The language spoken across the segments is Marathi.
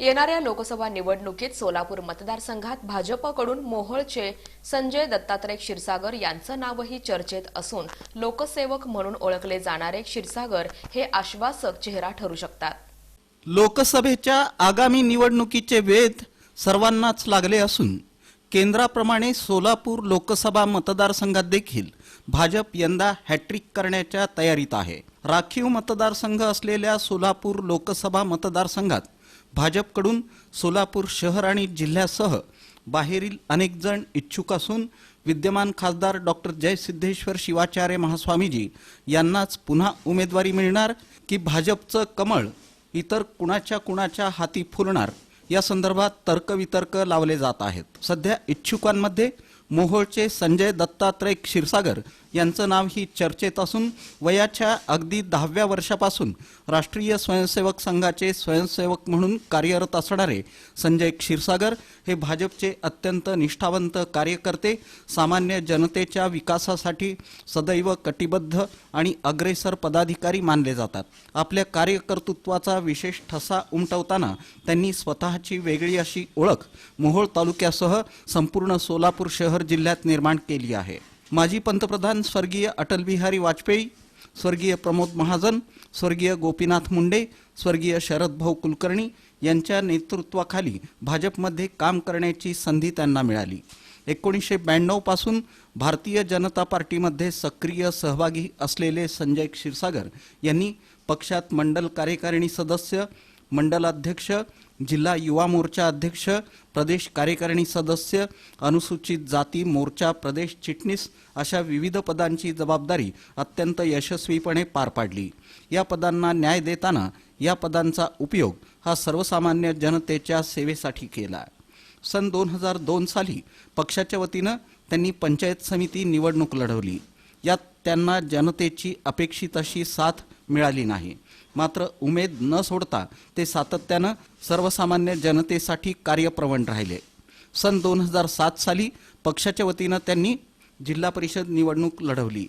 येणाऱ्या लोकसभा निवडणुकीत सोलापूर मतदारसंघात भाजपकडून मोहोळचे संजय दत्तात्रय क्षीरसागर यांचं नावही चर्चेत असून लोकसेवक म्हणून ओळखले जाणारे क्षीरसागर हे आश्वासक चेहरा ठरू शकतात. लोकसभेच्या आगामी निवडणुकीचे वेध सर्वांनाच लागले असून केंद्राप्रमाणे सोलापूर लोकसभा मतदारसंघात देखील भाजप यंदा हॅट्रिक करण्याच्या तयारीत आहे. राखीव मतदारसंघ असलेल्या सोलापूर लोकसभा मतदारसंघात भाजपकडून सोलापूर शहर आणि जिल्ह्यासह बाहेरील अनेक जण इच्छुक असून विद्यमान खासदार डॉक्टर जयसिद्धेश्वर शिवाचार्य महास्वामीजी यांनाच पुन्हा उमेदवारी मिळणार की भाजपचं कमळ इतर कुणाच्या कुणाच्या हाती फुलणार? या संदर्भात तर्कवितर्क लावले जात आहेत. सध्या इच्छुकांमध्ये मोहोळचे संजय दत्तात्रय क्षीरसागर यांचं नाव ही चर्चेत असून वयाच्या अगदी दहाव्या वर्षापासून राष्ट्रीय स्वयंसेवक संघाचे स्वयंसेवक म्हणून कार्यरत असणारे संजय क्षीरसागर हे भाजपचे अत्यंत निष्ठावंत कार्यकर्ते सामान्य जनतेच्या विकासासाठी सदैव कटिबद्ध आणि अग्रेसर पदाधिकारी मानले जातात. आपल्या कार्यकर्तृत्वाचा विशेष ठसा उमटवताना त्यांनी स्वतःची वेगळी अशी ओळख मोहोळ तालुक्यासह संपूर्ण सोलापूर शहर जिल्ह्यात निर्माण केली आहे. माजी पंतप्रधान स्वर्गीय अटलबिहारी वाजपेयी स्वर्गीय प्रमोद महाजन स्वर्गीय गोपीनाथ मुंडे स्वर्गीय शरद भाऊ कुलकर्णी यांच्या नेतृत्वाखाली भाजपमध्ये काम करण्याची संधी त्यांना मिळाली. एकोणीसशे ब्याण्णवपासून भारतीय जनता पार्टीमध्ये सक्रिय सहभागी असलेले संजय क्षीरसागर यांनी पक्षात मंडल कार्यकारिणी सदस्य मंडलाध्यक्ष जिल्हा युवा मोर्चा अध्यक्ष प्रदेश कार्यकारिणी सदस्य अनुसूचित जाती मोर्चा प्रदेश चिटणीस अशा विविध पदांची जबाबदारी अत्यंत यशस्वीपणे पार पाडली. या पदांना न्याय देताना या पदांचा उपयोग हा सर्वसामान्य जनतेच्या सेवेसाठी केला. सन दोन हजार दोन साली पक्षाच्या वतीनं त्यांनी पंचायत समिती निवडणूक लढवली. यात त्यांना जनतेची अपेक्षित अशी साथ मिळाली नाही. मात्र उमेद न सोडता ते सातत्यानं सर्वसामान्य जनतेसाठी कार्यप्रवण राहिले. सन दोन हजार सात साली पक्षाच्या वतीनं त्यांनी जिल्हा परिषद निवडणूक लढवली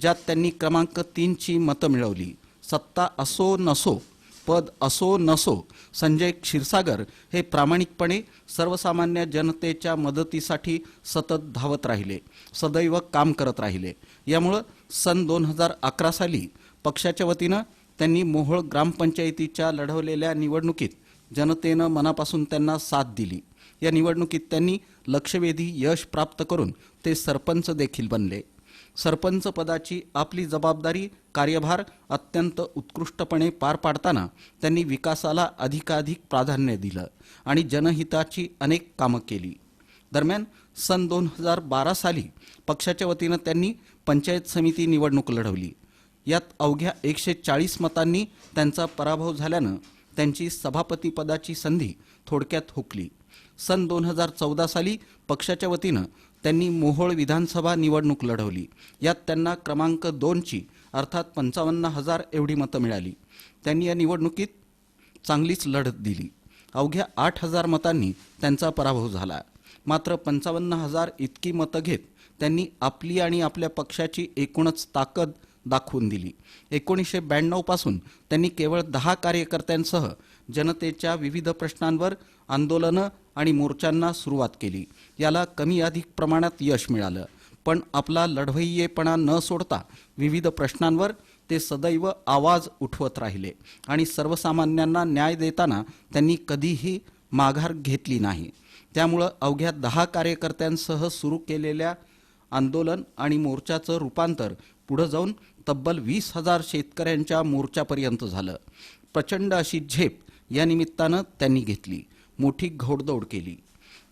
ज्यात त्यांनी क्रमांक तीनची मतं मिळवली. सत्ता असो नसो पद असो नसो संजय क्षीरसागर हे प्रामाणिकपणे सर्वसामान्य जनतेच्या मदतीसाठी सतत धावत राहिले सदैव काम करत राहिले. यामुळं सन दोन हजार अकरा साली पक्षाच्या वतीनं त्यांनी मोहोळ ग्रामपंचायतीच्या लढवलेल्या निवडणुकीत जनतेनं मनापासून त्यांना साथ दिली. या निवडणुकीत त्यांनी लक्षवेधी यश प्राप्त करून ते सरपंच देखील बनले. सरपंच पदाची आपली जबाबदारी कार्यभार अत्यंत उत्कृष्टपणे पार पाडताना त्यांनी विकासाला अधिकाधिक प्राधान्य दिलं आणि जनहिताची अनेक कामं केली. दरम्यान सन दोन हजार बारा साली पक्षाच्या वतीनं त्यांनी पंचायत समिती निवडणूक लढवली. यात अवघ्या एकशे चाळीस मतांनी त्यांचा पराभव झाल्यानं त्यांची सभापतीपदाची संधी थोडक्यात हुकली. सन दोन हजार चौदा साली पक्षाच्या वतीनं त्यांनी मोहोळ विधानसभा निवडणूक लढवली. यात त्यांना क्रमांक दोनची अर्थात पंचावन्न हजार एवढी मतं मिळाली. त्यांनी या निवडणुकीत चांगलीच लढत दिली. अवघ्या आठ हजार मतांनी त्यांचा पराभव झाला. मात्र पंचावन्न हजार इतकी मतं घेत त्यांनी आपली आणि आपल्या पक्षाची एकूणच ताकद दाखवून दिली. एकोणीसशे ब्याण्णवपासून त्यांनी केवळ दहा कार्यकर्त्यांसह जनतेच्या विविध प्रश्नांवर आंदोलनं आणि मोर्चांना सुरुवात केली. याला कमी अधिक प्रमाणात यश मिळालं. पण आपला लढवय्येपणा न सोडता विविध प्रश्नांवर ते सदैव आवाज उठवत राहिले आणि सर्वसामान्यांना न्याय देताना त्यांनी कधीही माघार घेतली नाही. त्यामुळं अवघ्या दहा कार्यकर्त्यांसह सुरू केलेल्या आंदोलन आणि मोर्चाचं रूपांतर पुढं जाऊन तब्बल वीस हजार शेतकऱ्यांच्या मोर्चापर्यंत झालं. प्रचंड अशी झेप या निमित्तानं त्यांनी घेतली. मोठी घोडदौड केली.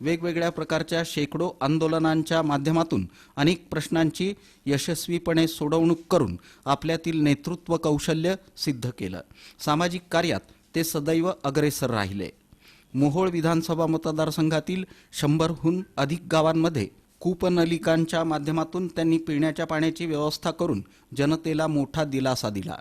वेगवेगळ्या प्रकारच्या शेकडो आंदोलनांच्या माध्यमातून अनेक प्रश्नांची यशस्वीपणे सोडवणूक करून आपल्यातील नेतृत्व कौशल्य सिद्ध केलं. सामाजिक कार्यात ते सदैव अग्रेसर राहिले. मोहोळ विधानसभा मतदारसंघातील शंभरहून अधिक गावांमध्ये कूपनलिकांच्या माध्यमातून त्यांनी पिण्याच्या पाण्याची व्यवस्था करून जनतेला मोठा दिलासा दिला.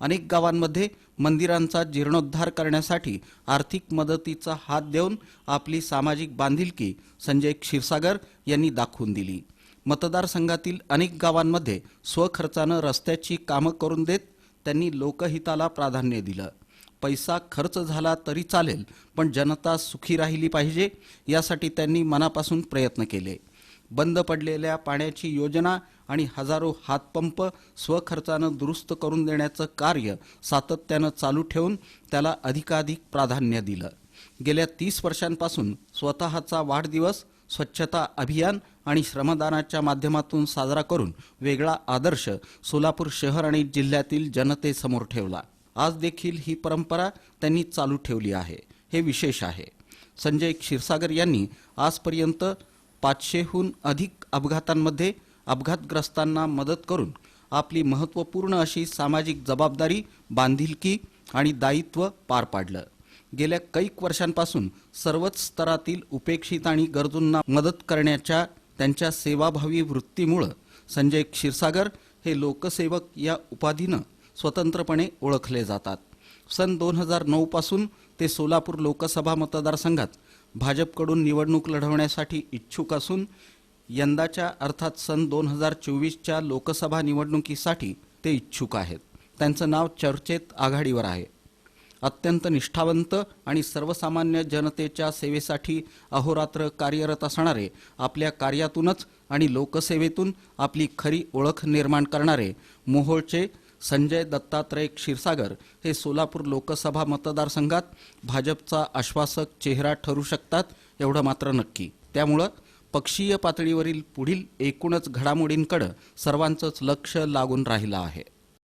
अनेक गावांमध्ये मंदिरांचा जीर्णोद्धार करण्यासाठी आर्थिक मदतीचा हात देऊन आपली सामाजिक बांधिलकी संजय क्षीरसागर यांनी दाखवून दिली. मतदारसंघातील अनेक गावांमध्ये स्वखर्चानं रस्त्याची कामं करून देत त्यांनी लोकहिताला प्राधान्य दिलं. पैसा खर्च झाला तरी चालेल पण जनता सुखी राहिली पाहिजे यासाठी त्यांनी मनापासून प्रयत्न केले. बंद पडलेल्या पाण्याची योजना आणि हजारो हातपंप स्वखर्चानं दुरुस्त करून देण्याचं कार्य सातत्यानं चालू ठेवून त्याला अधिकाधिक प्राधान्य दिलं. गेल्या तीस वर्षांपासून स्वतःचा वाढदिवस स्वच्छता अभियान आणि श्रमदानाच्या माध्यमातून साजरा करून वेगळा आदर्श सोलापूर शहर आणि जिल्ह्यातील जनतेसमोर ठेवला. आज देखील ही परंपरा त्यांनी चालू ठेवली आहे. हे विशेष आहे. संजय क्षीरसागर यांनी आजपर्यंत पाचशेहून अधिक अपघातांमध्ये अपघातग्रस्तांना मदत करून आपली महत्त्वपूर्ण अशी सामाजिक जबाबदारी बांधिलकी आणि दायित्व पार पाडलं. गेल्या कैक वर्षांपासून सर्वच स्तरातील उपेक्षित आणि गरजूंना मदत करण्याच्या त्यांच्या सेवाभावी वृत्तीमुळं संजय क्षीरसागर हे लोकसेवक या उपाधीनं स्वतंत्रपणे ओळखले जातात. सन दोन हजार नऊपासून ते सोलापूर लोकसभा मतदारसंघात भाजपकडून निवडणूक लढवण्यासाठी इच्छुक असून यंदाच्या अर्थात सन दोन हजार चोवीसच्या लोकसभा निवडणुकीसाठी ते इच्छुक आहेत. त्यांचं नाव चर्चेत आघाडीवर आहे. अत्यंत निष्ठावंत आणि सर्वसामान्य जनतेच्या सेवेसाठी अहोरात्र कार्यरत असणारे आपल्या कार्यातूनच आणि लोकसेवेतून आपली खरी ओळख निर्माण करणारे मोहोळचे संजय दत्तात्रय क्षीरसागर हे सोलापूर लोकसभा मतदारसंघात भाजपचा आश्वासक चेहरा ठरू शकतात एवढं मात्र नक्की. त्यामुळं पक्षीय पातळीवरील पुढील एकूणच घडामोडींकडं सर्वांचंच लक्ष लागून राहिलं आहे.